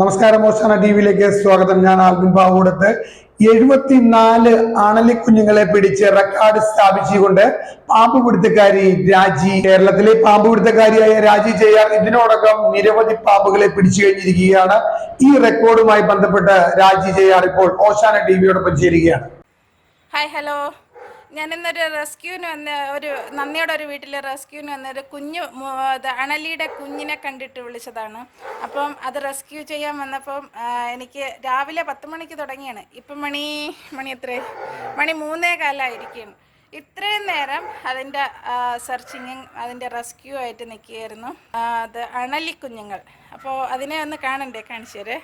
നമസ്കാരം ഓശാന ടി വിയിലേക്ക് സ്വാഗതം. ഞാൻ ആൽബിൻ ബാവൂടത്ത് എഴുപത്തിനാല് അണലിക്കുഞ്ഞുങ്ങളെ പിടിച്ച് റെക്കോർഡ് സ്ഥാപിച്ചുകൊണ്ട് പാമ്പ് പിടുത്തക്കാരി രാജി. കേരളത്തിലെ പാമ്പ് പിടുത്തക്കാരിയായ രാജി ചെയ്യാർ ഇതിനോടകം നിരവധി പാമ്പുകളെ പിടിച്ചു കഴിഞ്ഞിരിക്കുകയാണ്. ഈ റെക്കോർഡുമായി ബന്ധപ്പെട്ട് രാജി ചെയ്യാർ ഇപ്പോൾ ഓശാന ടി വിയോടൊപ്പം ചേരുകയാണ്. ഹായ് ഹലോ ഞാൻ ഇന്നൊരു റെസ്ക്യൂവിന് വന്ന ഒരു നന്ദിയുടെ ഒരു വീട്ടിൽ റെസ്ക്യൂവിന് വന്ന ഒരു കുഞ്ഞ് അണലിയുടെ കുഞ്ഞിനെ കണ്ടിട്ട് വിളിച്ചതാണ്. അപ്പം അത് റെസ്ക്യൂ ചെയ്യാൻ വന്നപ്പം എനിക്ക് രാവിലെ പത്ത് മണിക്ക് തുടങ്ങിയാണ്. ഇപ്പം മണി മണി എത്ര മണി മൂന്നേ കാലമായിരിക്കും ഇത്രയും നേരം അതിന്റെ സെർച്ചിങ്ങും അതിന്റെ റെസ്ക്യൂ ആയിട്ട് നിൽക്കുകയായിരുന്നു. അത് അണലി കുഞ്ഞുങ്ങൾ. അപ്പോൾ അതിനെ ഒന്ന് കാണണ്ടേ കാണിച്ചു തരേ?